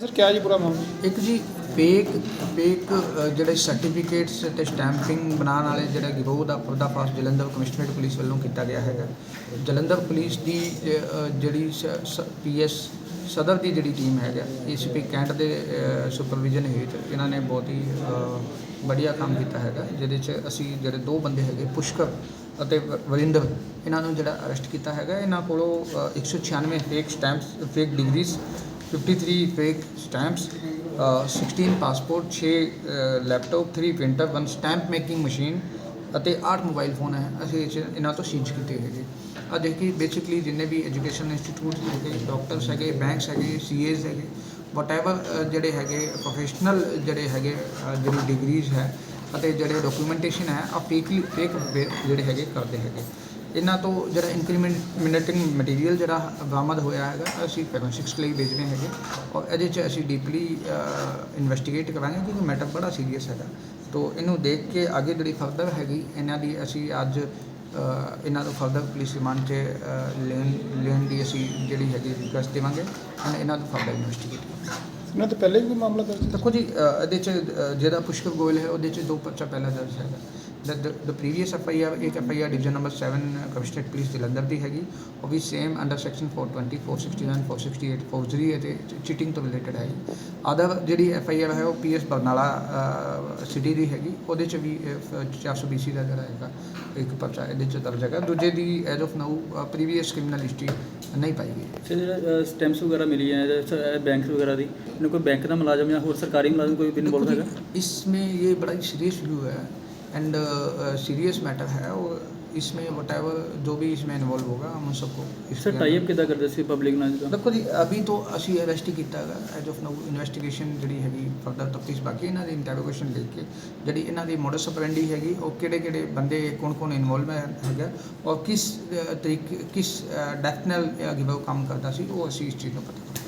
Sir ਕਿਆ ਜੀ ਪੂਰਾ ਮਾਮਲਾ? ਇੱਕ ਜੀ ਫੇਕ ਫੇਕ ਜਿਹੜੇ ਸਰਟੀਫਿਕੇਟਸ ਤੇ ਸਟੈਂਪਿੰਗ ਬਣਾਉਣ ਵਾਲੇ ਜਿਹੜਾ ਗਿਰੋਹ ਦਾ ਪਰਦਾਫਾਸ਼ ਜਲੰਧਰ ਕਮਿਸ਼ਨਰੇਟ ਪੁਲਿਸ ਵੱਲੋਂ ਕੀਤਾ ਗਿਆ ਹੈਗਾ। ਜਲੰਧਰ ਪੁਲਿਸ ਦੀ ਅ, ਅ, ਜਿਹੜੀ ਪੀਐਸ ਸਦਰ ਦੀ ਜਿਹੜੀ ਟੀਮ ਹੈਗਾ ਏਸੀਪੀ ਕੈਂਟ ਦੇ ਸੁਪਰਵਿਜ਼ਨ ਹੇਠ ਇਹਨਾਂ ਨੇ ਬਹੁਤ ਹੀ ਅ, ਵਧੀਆ ਕੰਮ ਕੀਤਾ ਹੈਗਾ ਜਿਹਦੇ 'ਚ ਅਸੀਂ ਜਿਹੜੇ ਦੋ ਬੰਦੇ ਹੈਗੇ ਪੁਸ਼ਕਰ ਅਤੇ ਵ- ਵਰਿੰਦਰ ਇਹਨਾਂ ਨੂੰ ਜਿਹੜਾ ਅਰੈਸਟ ਕੀਤਾ ਹੈਗਾ ਇਹਨਾਂ ਕੋਲੋਂ ਅ, 196 fake stamps fake degrees 53 fake stamps 16 passport 6 laptop 3 printer 1 stamp making machine ਅਤੇ 8 ਮੋਬਾਈਲ ਫੋਨ ਹੈ। ਅਸੀਂ ਇਹ 'ਚ ਇਹਨਾਂ ਤੋਂ ਸੀਜ਼ ਕੀਤੇ ਹੈਗੇ। ਆ ਦੇਖੀ ਬੇਸਿਕਲੀ ਜਿੰਨੇ ਵੀ ਐਜੂਕੇਸ਼ਨ ਇੰਸਟੀਟਿਊਟ ਹੈਗੇ ਡਾਕਟਰਸ ਹੈਗੇ ਬੈਂਕਸ ਹੈਗੇ ਸੀਏਜ਼ ਹੈਗੇ ਵਟਐਵਰ ਜਿਹੜੇ ਹੈਗੇ ਪ੍ਰੋਫੈਸ਼ਨਲ ਜਿਹੜੇ ਹੈਗੇ ਜਿਹੜੀ ਡਿਗਰੀਜ਼ ਹੈ ਅਤੇ ਜਿਹੜੇ ਡਾਕੂਮੈਂਟੇਸ਼ਨ ਹੈ ਆ ਫੇਕਲੀ ਫੇਕ ਜਿਹੜੇ ਹੈਗੇ, ਕਰਦੇ ਹੈਗੇ। ਇਹਨਾਂ ਤੋਂ ਜਿਹੜਾ ਇਨਕਰੀਮੈਂਟਿੰਗ ਮਟੀਰੀਅਲ ਜਿਹੜਾ ਬਰਾਮਦ ਹੋਇਆ ਹੈਗਾ, ਅਸੀਂ ਫੋਰੈਂਸਿਕਸ ਲਈ ਭੇਜਨੇ ਹੈਗੇ। ਔਰ ਇਹਦੇ 'ਚ ਅਸੀਂ ਡੀਪਲੀ ਇਨਵੈਸਟੀਗੇਟ ਕਰਾਂਗੇ ਕਿਉਂਕਿ ਮੈਟਰ ਬੜਾ ਸੀਰੀਅਸ ਹੈਗਾ। ਤੋਂ ਇਹਨੂੰ ਦੇਖ ਕੇ ਅੱਗੇ ਜਿਹੜੀ ਫਰਦਰ ਹੈਗੀ, ਇਹਨਾਂ ਦੀ ਅਸੀਂ ਅੱਜ ਇਹਨਾਂ ਨੂੰ ਫਰਦਰ ਪੁਲਿਸ ਰਿਮਾਂਡ 'ਚ ਲੈਣ ਲੈਣ ਦੀ ਅਸੀਂ ਜਿਹੜੀ ਹੈਗੀ ਰਿਕੁਐਸਟ ਦੇਵਾਂਗੇ। ਐਂਡ ਇਹਨਾਂ ਨੂੰ ਫਰਦਰ ਇਨਵੈਸਟੀਗੇਟ ਕਰਾਂਗੇ। ਇਹਨਾਂ ਤੋਂ ਪਹਿਲੇ ਵੀ ਕੋਈ ਮਾਮਲਾ ਦਰਜ ਦੇਖੋ ਜੀ ਅ, ਇਹਦੇ ਚ ਅ, ਜਿਹੜਾ ਪੁਸ਼ਕਰ ਗੋਇਲ ਹੈ ਉਹਦੇ ਚ ਦੋ ਪਰਚਾ ਪਹਿਲਾਂ ਦਰਜ ਹੈਗਾ। The previous F I R ਇੱਕ F I R division number 7 commissionerate police Jalandhar ਦੀ ਹੈਗੀ। ਉਹ ਵੀ ਸੇਮ ਅੰਡਰ ਸੈਕਸ਼ਨ 420 469 468 ਫੌਜਰੀ ਅਤੇ ਚੀਟਿੰਗ ਤੋਂ ਰਿਲੇਟਡ ਹੈ ਅਦਰ ਜਿਹੜੀ ਐਫ ਆਈ ਆਰ ਹੈ ਉਹ ਪੀ ਐਸ ਬਰਨਾਲਾ ਸਿਟੀ ਦੀ ਹੈਗੀ। ਉਹਦੇ ਚ ਵੀ ਅ, 420 ਦਾ ਜਿਹੜਾ ਹੈਗਾ ਇੱਕ ਪਰਚਾ ਇਹਦੇ ਚ ਦਰਜ ਹੈਗਾ। ਦੂਜੇ ਦੀ as of now previous criminal history ਨਹੀਂ ਪਾਈ ਗਈ ਸਰ ਜਿਹੜਾ ਸਟੈਂਪਸ ਵਗੈਰਾ ਮਿਲੀ ਹੈ ਬੈਂਕ ਵਗੈਰਾ ਦੀ ਇਹਨੂੰ ਕੋਈ ਬੈਂਕ ਦਾ ਮੁਲਾਜ਼ਮ ਜਾਂ ਹੋਰ ਸਰਕਾਰੀ ਮੁਲਾਜ਼ਮ ਕੋਈ ਵੀ ਇਨਵੋਲਵ देखो ਹੈਗਾ जी, इसमें ये बड़ा ही सीरियस इशू है एंड सीरियस मैटर है और इसमें वट जो भी इसमें इन्वॉल्व होगा हम उन सबको इसके ਸਰ अंदर- ਟਾਈ ਅਪ ਕਿੱਦਾਂ ਕਰਦੇ ਸੀ ਪਬਲਿਕ ਨਾਲ ਜਿੱਦਾਂ ਦੇਖੋ ਜੀ ਅਭੀ ਤੋਂ ਅਸੀਂ ਅਰੈਸਟ ਹੀ ਕੀਤਾ ਹੈਗਾ ਐਜ ਆਫ ਨਾਊ ਇਨਵੈਸਟੀਗੇਸ਼ਨ ਜਿਹੜੀ ਹੈਗੀ ਫਰਦਰ ਤਫਤੀਸ਼ ਬਾਕੀ ਇਹਨਾਂ ਦੀ ਇੰਟਰੋਗੇਸ਼ਨ ਲੈ ਕੇ ਜਿਹੜੀ ਇਹਨਾਂ ਦੀ ਮੋਡਸ ਆਪਰੈਂਡੀ ਹੈਗੀ ਉਹ ਕਿਹੜੇ ਕਿਹੜੇ ਬੰਦੇ ਕੌਣ ਕੌਣ ਇਨਵੋਲਵ ਹੈਗਾ ਔਰ ਕਿਸ ਅ, ਤਰੀਕੇ ਕਿਸ ਡੈਥ ਨਾਲ ਗਿਵ ਕੰਮ ਕਰਦਾ ਸੀ ਉਹ ਅਸੀਂ ਇਸ ਚੀਜ਼ ਨੂੰ ਪਤਾ ਕਰਾਂਗੇ